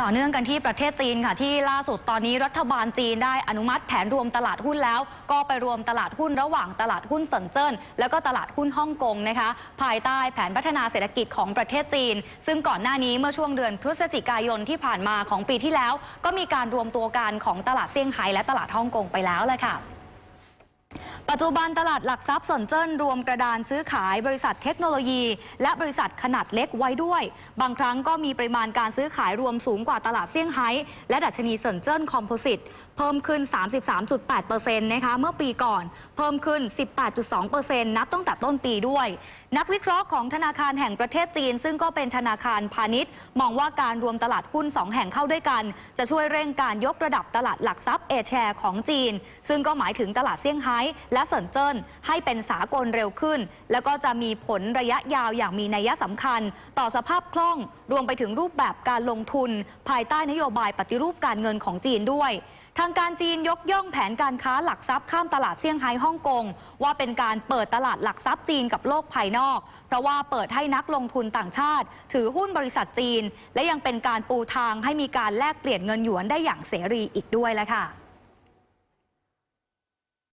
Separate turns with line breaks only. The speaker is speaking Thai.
ต่อเนื่องกันที่ประเทศจีนค่ะที่ล่าสุดตอนนี้รัฐบาลจีนได้อนุมัติแผนรวมตลาดหุ้นแล้ว ก็ไปรวมตลาดหุ้นระหว่างตลาดหุ้นเซินเจิ้นแล้วก็ตลาดหุ้นฮ่องกงนะคะ ภายใต้แผนพัฒนาเศรษฐกิจของประเทศจีน ซึ่งก่อนหน้านี้เมื่อช่วงเดือนพฤศจิกายนที่ผ่านมาของปีที่แล้ว ก็มีการรวมตัวกันของตลาดเซี่ยงไฮ้และตลาดฮ่องกงไปแล้วแหละค่ะ ปัจจุบันตลาดหลักทรัพย์สนเจิ้นรวมกระดานซื้อขายบริษัทเทคโนโลยี และบริษัทขนาดเล็กไว้ด้วย บางครั้งก็มีปริมาณการซื้อขายรวมสูงกว่าตลาดเซี่ยงไฮ้และดัชนีสนเจิ้นคอมโพสิตเพิ่มขึ้น 33.8%นะคะเมื่อปีก่อน เพิ่มขึ้น 18.2%นับตั้งแต่ต้นปีด้วย นักวิเคราะห์ของธนาคารแห่งประเทศจีน ซึ่งก็เป็นธนาคารพาณิชย์ มองว่าการรวมตลาดหุ้น 2 แห่งเข้าด้วยกัน จะช่วยเร่งการยกระดับตลาดหลักทรัพย์เอแชร์ของจีน ซึ่งก็หมายถึงตลาดเซี่ยงไฮ้และเซินเจิ้นให้เป็นสากลเร็วขึ้น แล้วก็จะมีผลระยะยาวอย่างมีนัยสำคัญ ต่อสภาพคล่องรวมไปถึงรูปแบบการลงทุน ภายใต้นโยบายปฏิรูปการเงินของจีนด้วย ทางการจีนยกย่องแผนการค้าหลักทรัพย์ข้ามตลาดเซี่ยงไฮ้ฮ่องกงว่าเป็นการเปิดตลาดหลักทรัพย์จีนกับโลกภายนอก เพราะว่าเปิดให้นักลงทุนต่างชาติ ถือหุ้นบริษัทจีน และยังเป็นการปูทางให้มีการแลกเปลี่ยนเงินหยวนได้อย่างเสรีอีกด้วยแล้วค่ะ